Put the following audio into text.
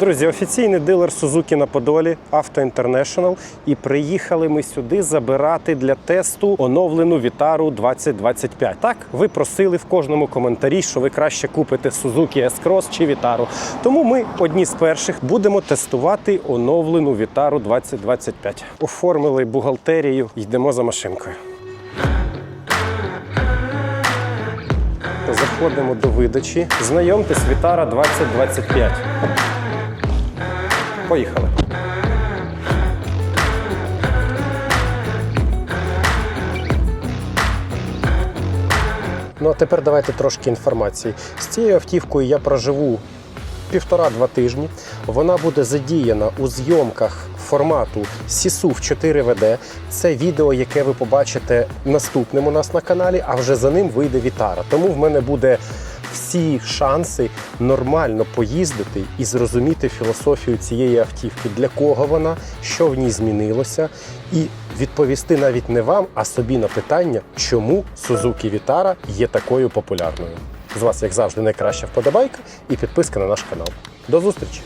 Друзі, офіційний дилер Suzuki на Подолі Auto International. І приїхали ми сюди забирати для тесту оновлену Вітару 2025. Так, ви просили в кожному коментарі, що ви краще купите Suzuki S-Cross чи Вітару. Тому ми одні з перших будемо тестувати оновлену Вітару 2025. Оформили бухгалтерію, йдемо за машинкою. Заходимо до видачі. Знайомтесь, Вітара 2025. Поїхали. Ну а тепер давайте трошки інформації. З цією автівкою я проживу півтора-два тижні. Вона буде задіяна у зйомках формату SISUV 4 vd Це відео, яке ви побачите наступним у нас на каналі, а вже за ним вийде Вітара. Тому в мене буде всі шанси нормально поїздити і зрозуміти філософію цієї автівки, для кого вона, що в ній змінилося, і відповісти навіть не вам, а собі на питання, чому Suzuki Vitara є такою популярною. З вас, як завжди, найкраща вподобайка і підписка на наш канал. До зустрічі!